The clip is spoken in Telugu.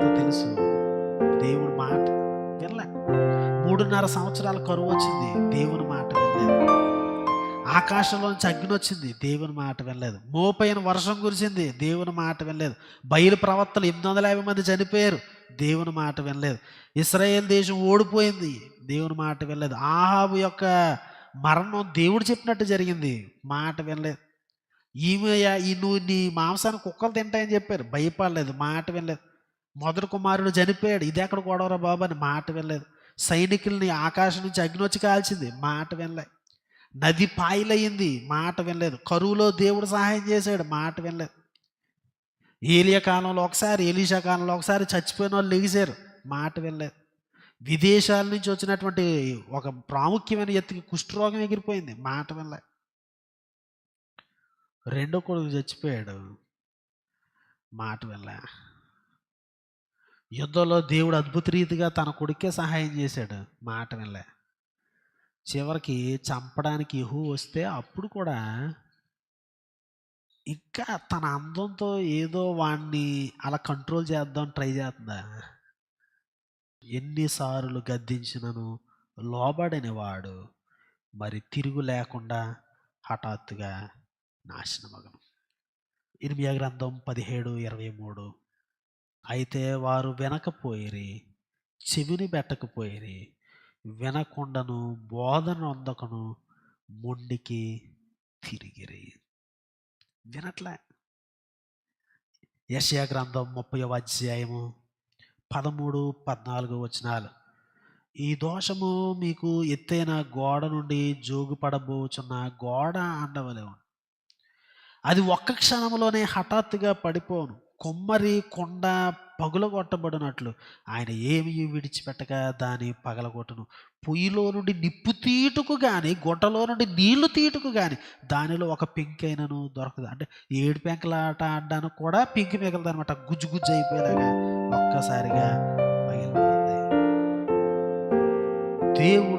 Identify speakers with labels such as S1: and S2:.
S1: తెలుసు. దేవుని మాట వినలే. మూడున్నర సంవత్సరాల కరువు వచ్చింది. దేవుని మాట వినలేదు. ఆకాశంలోంచి అగ్ని వచ్చింది. దేవుని మాట వినలేదు. మోపైన వర్షం కురిసింది. దేవుని మాట వినలేదు. బయలు ప్రవక్తలు ఎనిమిది వందల యాభై మంది చనిపోయారు. దేవుని మాట వినలేదు. ఇస్రాయేల్ దేశం ఓడిపోయింది. దేవుని మాట వినలేదు. ఆహాబు యొక్క మరణం దేవుడు చెప్పినట్టు జరిగింది. మాట వినలేదు. ఈమె ఈ నువ్వు నీ మాంసాన్ని కుక్కలు తింటాయని చెప్పారు. భయపడలేదు. మాట వినలేదు. మొదటి కుమారుడు చనిపోయాడు. ఇది ఎక్కడ గొడవరా బాబు అని మాట వినలేదు. సైనికుల్ని ఆకాశం నుంచి అగ్ని వచ్చి కాల్చింది. మాట వినలే. నది పాయలయ్యింది. మాట వినలేదు. కరువులో దేవుడు సహాయం చేశాడు. మాట వినలేదు. ఏలియా కాలంలో ఒకసారి ఏలీషా కాలంలో ఒకసారి చచ్చిపోయిన వాళ్ళు లెగిశారు. మాట వినలేదు. విదేశాల నుంచి వచ్చినటువంటి ఒక ప్రాముఖ్యమైన ఎత్తుకి కుష్ఠరోగం ఎగిరిపోయింది. మాట వినలే. రెండో కొడుకు చచ్చిపోయాడు. మాట వినలే. యుద్ధంలో దేవుడు అద్భుత రీతిగా తన కొడుకే సహాయం చేశాడు. మాట వినలే. చివరికి చంపడానికి యహూ వస్తే అప్పుడు కూడా ఇంకా తన అందంతో ఏదో వాణ్ణి అలా కంట్రోల్ చేద్దాం ట్రై చేస్తుందా? ఎన్నిసార్లు గద్దించినను లోబడని వాడు మరి తిరుగు లేకుండా హఠాత్తుగా నాశనమగను. ఇర్మియా గ్రంథం పదిహేడు ఇరవై మూడు. అయితే వారు వినకపోయిరి చెవిని పెట్టకపోయిరి వినకుండను బోధన అందకను మొండికి తిరిగిరి. వినట్లే. యశయా గ్రంథం ముప్పై అధ్యాయము పదమూడు పద్నాలుగు వచనాలు. ఈ దోషము మీకు ఎత్తైన గోడ నుండి జోగుపడబోచున్న గోడ అండవలేవు అది ఒక్క క్షణంలోనే హఠాత్తుగా పడిపోను. కొమ్మరి కొండ పగులగొట్టబడినట్లు. ఆయన ఏమి విడిచిపెట్టక దాని పగలగొట్టను. పొయ్యిలో నుండి నిప్పు తీటుకు కానీ గుట్టలో నుండి నీళ్ళు తీటుకు కానీ దానిలో ఒక పెంకైనను దొరకదు. అంటే ఏడు పెంకల ఆట ఆడడానికి కూడా పెంకి మిగలదు అనమాట గుజ్జు గుజ్జు అయిపోయేలాగా ఒక్కసారిగా పగిలిపోయింది. దేవుడు